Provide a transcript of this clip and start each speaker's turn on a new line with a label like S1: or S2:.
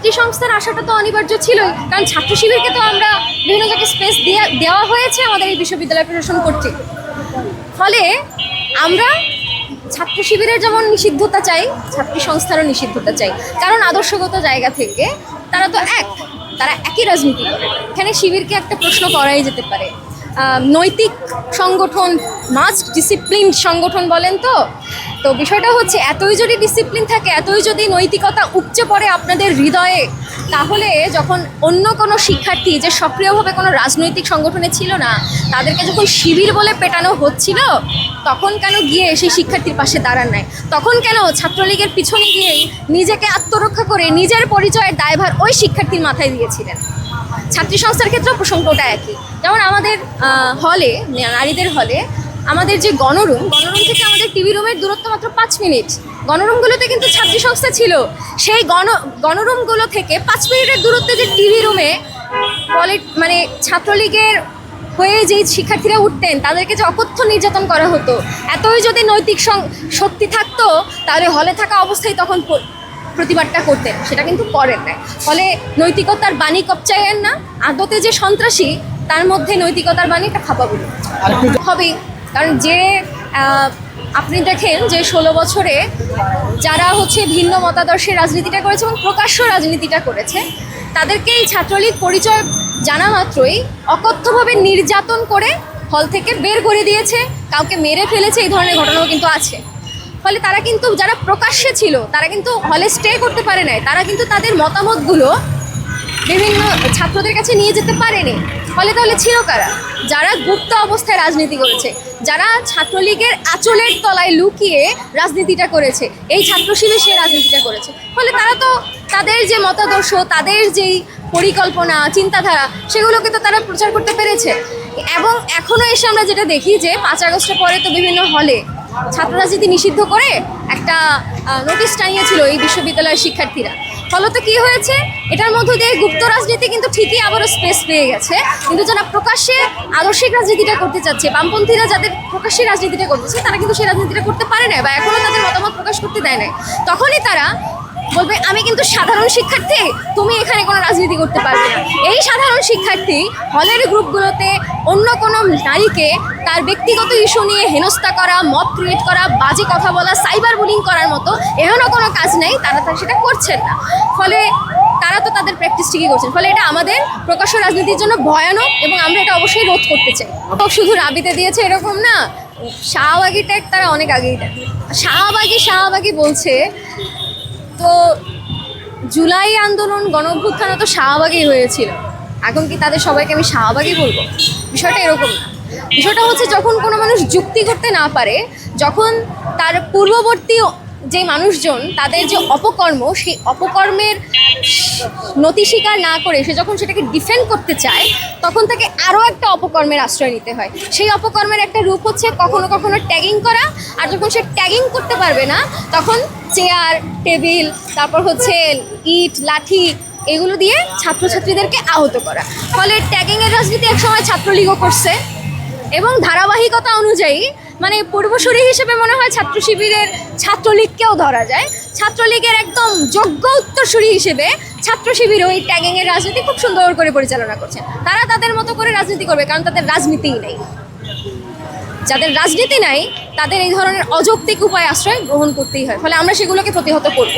S1: ছাত্রী সংস্থার আশাটা তো অনিবার্য ছিলই। কারণ ছাত্র শিবিরকে তো আমরা বিভিন্ন জায়গায় স্পেস দেওয়া হয়েছে আমাদের এই বিশ্ববিদ্যালয় প্রশাসন কর্তৃক। ফলে আমরা ছাত্র শিবিরের যেমন নিষিদ্ধতা চাই ছাত্রী সংস্থারও নিষিদ্ধতা চাই। কারণ আদর্শগত জায়গা থেকে তারা তো এক, তারা একই রাজনীতি করে। এখানে শিবিরকে একটা প্রশ্ন করাই যেতে পারে। নৈতিক সংগঠন মাস্ট ডিসিপ্লিন সংগঠন বলেন তো তো বিষয়টা হচ্ছে, এতই যদি ডিসিপ্লিন থাকে, এতই যদি নৈতিকতা উপচে পড়ে আপনাদের হৃদয়ে, তাহলে যখন অন্য কোনো শিক্ষার্থী যে সক্রিয়ভাবে কোনো রাজনৈতিক সংগঠনে ছিল না, তাদেরকে যখন শিবির বলে পেটানো হচ্ছিল, তখন কেন গিয়ে সেই শিক্ষার্থীর পাশে দাঁড়ান নাই? তখন কেন ছাত্রলীগের পিছনে গিয়েই নিজেকে আত্মরক্ষা করে নিজের পরিচয়ের দায়ভার ওই শিক্ষার্থীর মাথায় দিয়েছিলেন? ছাত্রী সংস্থার ক্ষেত্রেও প্রসঙ্গটা একই। যেমন আমাদের হলে নারীদের হলে আমাদের যে গণরুম গণরুম থেকে আমাদের টিভি রুমের দূরত্ব মাত্র পাঁচ মিনিট। গণরুমগুলোতে কিন্তু ছাত্রী সংস্থা ছিল। সেই গণ গণরুমগুলো থেকে পাঁচ মিনিটের দূরত্বে যে টিভি রুমে পলিট মানে ছাত্রলীগের হয়ে যেই শিক্ষার্থীরা উঠতেন তাদেরকে যে অকথ্য নির্যাতন করা হতো এতই যদি নৈতিক শক্তি থাকতো তাহলে হলে থাকা অবস্থায় তখন প্রতিবাদটা করতেন। সেটা কিন্তু করেন না ফলে নৈতিকতার বাণী কপচায়েন না আদতে যে সন্ত্রাসী তার মধ্যে নৈতিকতার বাণীটা খাপা বলি। হবে কারণ যে আপনি দেখেন যে ষোলো বছরে যারা হচ্ছে ভিন্ন মতাদর্শের রাজনীতিটা করেছে এবং প্রকাশ্য রাজনীতিটা করেছে, তাদেরকে এই ছাত্রলীগ পরিচয় জানা মাত্রই অকথ্যভাবে নির্যাতন করে হল থেকে বের করে দিয়েছে, কাউকে মেরে ফেলেছে, এই ধরনের ঘটনাও কিন্তু আছে। ফলে তারা কিন্তু, যারা প্রকাশ্যে ছিল, তারা কিন্তু হলে স্টে করতে পারে নাই। তারা কিন্তু তাদের মতামতগুলো বিভিন্ন ছাত্রদের কাছে নিয়ে যেতে পারেনি। ফলে তাহলে ছিল কারা? যারা গুপ্ত অবস্থায় রাজনীতি করেছে, যারা ছাত্রলীগের আঁচলের তলায় লুকিয়ে রাজনীতিটা করেছে, এই ছাত্র শিবির সে রাজনীতিটা করেছে। ফলে তারা তো তাদের যে মতাদর্শ, তাদের যেই পরিকল্পনা, চিন্তাধারা, সেগুলোকে তো তারা প্রচার করতে পেরেছে। এবং এখনও এসে আমরা যেটা দেখি যে, পাঁচ আগস্টের পরে তো বিভিন্ন হলে ছাত্র রাজনীতি নিষিদ্ধ করে একটা নোটিশ টানিয়েছিল এই বিশ্ববিদ্যালয়ের শিক্ষার্থীরা। ফলত কি হয়েছে? এটার মধ্য দিয়ে গুপ্ত রাজনীতি কিন্তু ঠিকই আবারও স্পেস পেয়ে গেছে। কিন্তু যারা প্রকাশ্যে আদর্শিক রাজনীতিটা করতে চাচ্ছে, বামপন্থীরা যাদের প্রকাশ্যে রাজনীতিটা করতেছে তারা কিন্তু সেই রাজনীতিটা করতে পারে না বা এখনও তাদের মতামত প্রকাশ করতে দেয় না তখনই তারা বলবে, আমি কিন্তু সাধারণ শিক্ষার্থী, তুমি এখানে কোনো রাজনীতি করতে পারবে না। এই সাধারণ শিক্ষার্থী হলের গ্রুপগুলোতে অন্য কোনো নারীকে তার ব্যক্তিগত ইস্যু নিয়ে হেনস্থা করা, মত ক্রিয়েট করা, বাজে কথা বলা, সাইবার বুলিং করার মতো এমনও কোনো কাজ নেই, তারা তা সেটা করছেন না। ফলে তারা তো তাদের প্র্যাকটিস ঠিকই করছেন। ফলে এটা আমাদের প্রকাশ্য রাজনীতির জন্য ভয়ানক এবং আমরা এটা অবশ্যই রোধ করতে চাই। শুধু রাবিতে দিয়েছে এরকম না শাহবাগি ট্যাগ তারা অনেক আগেই দেয় শাহবাগি শাহবাগি বলছে তো জুলাই আন্দোলন গণভ্যুত্থান তো শাহবাগেই হয়েছিল। এখন কি তাদের সবাইকে আমি শাহবাগই বলব? বিষয়টা এরকম না। বিষয়টা হচ্ছে যখন কোনো মানুষ যুক্তি করতে না পারে, যখন তার পূর্ববর্তী যে মানুষজন তাদের যে অপকর্ম, সেই অপকর্মের নতি স্বীকার না করে সে যখন সেটাকে ডিফেন্ড করতে চায়, তখন তাকে আরও একটা অপকর্মের আশ্রয় নিতে হয়। সেই অপকর্মের একটা রূপ হচ্ছে কখনো কখনো ট্যাগিং করা, আর যখন সে ট্যাগিং করতে পারবে না, তখন চেয়ার টেবিল তারপর হচ্ছে ইট, লাঠি এগুলো দিয়ে ছাত্রছাত্রীদেরকে আহত করা। ফলে ট্যাগিংয়ের রাজনীতি একসময় ছাত্রলীগও করছে এবং ধারাবাহিকতা অনুযায়ী মানে পূর্বসূরি হিসেবে মনে হয় ছাত্র শিবিরের ছাত্রলীগকেও ধরা যায়। ছাত্রলীগের একদম যোগ্য উত্তরসূরি হিসেবে ছাত্র শিবির ওই ট্যাগিংয়ের রাজনীতি খুব সুন্দর করে পরিচালনা করছে। তারা তাদের মতো করে রাজনীতি করবে, কারণ তাদের রাজনীতিই নেই। যাদের রাজনীতি নাই, তাদের এই ধরনের অযৌক্তিক উপায় আশ্রয় গ্রহণ করতেই হয়, ফলে আমরা সেগুলোকে প্রতিহত করব।